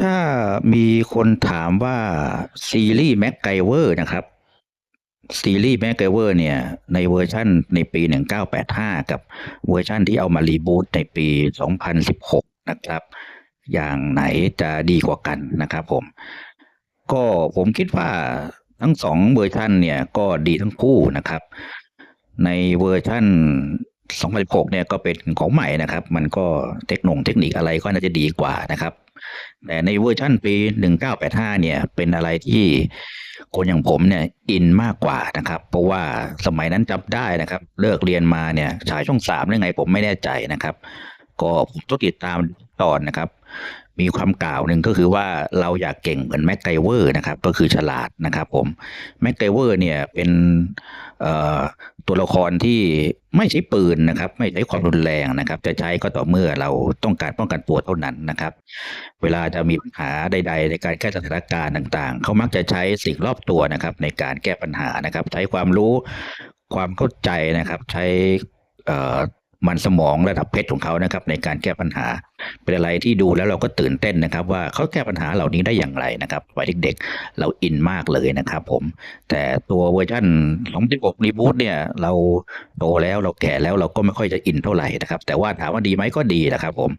ถ้ามีคนถามว่าซีรีส์ MacGyver นะครับ ซีรีส์ MacGyver เนี่ย ในเวอร์ชันในปี 1985 กับเวอร์ชันที่เอามารีบูตในปี 2016 นะครับ อย่างไหนจะดีกว่ากันนะครับผม ก็ผมคิดว่าทั้งสองเวอร์ชันเนี่ยก็ดีทั้งคู่นะครับ ในเวอร์ชัน2016 เนี่ยก็เป็นของใหม่นะครับ มันก็เทคโนโลยีเทคนิคอะไรก็น่าจะดีกว่านะครับ แต่ในเวอร์ชันปี 1985 เนี่ย เป็นอะไรที่คนอย่างผมเนี่ยอินมากกว่านะครับ เพราะว่าสมัยนั้นจำได้นะครับ เลิกเรียนมาเนี่ยฉายช่องสามได้ไงผมไม่แน่ใจนะครับ ก็ผมต้องติดตามตอนนะครับ มีความกล่าวหนึ่งก็คือว่าเราอยากเก่งเหมือนแม็กไกเวอร์นะครับ ก็คือฉลาดนะครับผมแม็กไกเวอร์เนี่ยเป็นตัวละครที่ ไม่ใช้ปืนนะครับ ไม่ใช้ความรุนแรงนะครับ จะใช้ก็ต่อเมื่อเราต้องการป้องกันตัวเท่านั้นนะครับ เวลาจะมีปัญหาใด ๆ ในการแก้สถานการณ์ต่างๆ เขามักจะใช้สิ่งรอบตัวนะครับ ในการแก้ปัญหานะครับ ใช้ความรู้ความเข้าใจนะครับ ใช้เอ่อ มันสมองระดับเพชรของเขานะครับในการแก้ปัญหา เป็นอะไรที่ดูแล้วเราก็ตื่นเต้นนะครับ ว่าเขาแก้ปัญหาเหล่านี้ได้อย่างไรนะครับวัยเด็กๆเราอินมากเลยนะครับผม แต่ตัวเวอร์ชัน2016รีบูตเนี่ยเราโตแล้วเราแก่แล้วเราก็ไม่ค่อยจะอินเท่าไหร่นะครับ แต่ว่าถามว่าดีไหมก็ดีนะครับผม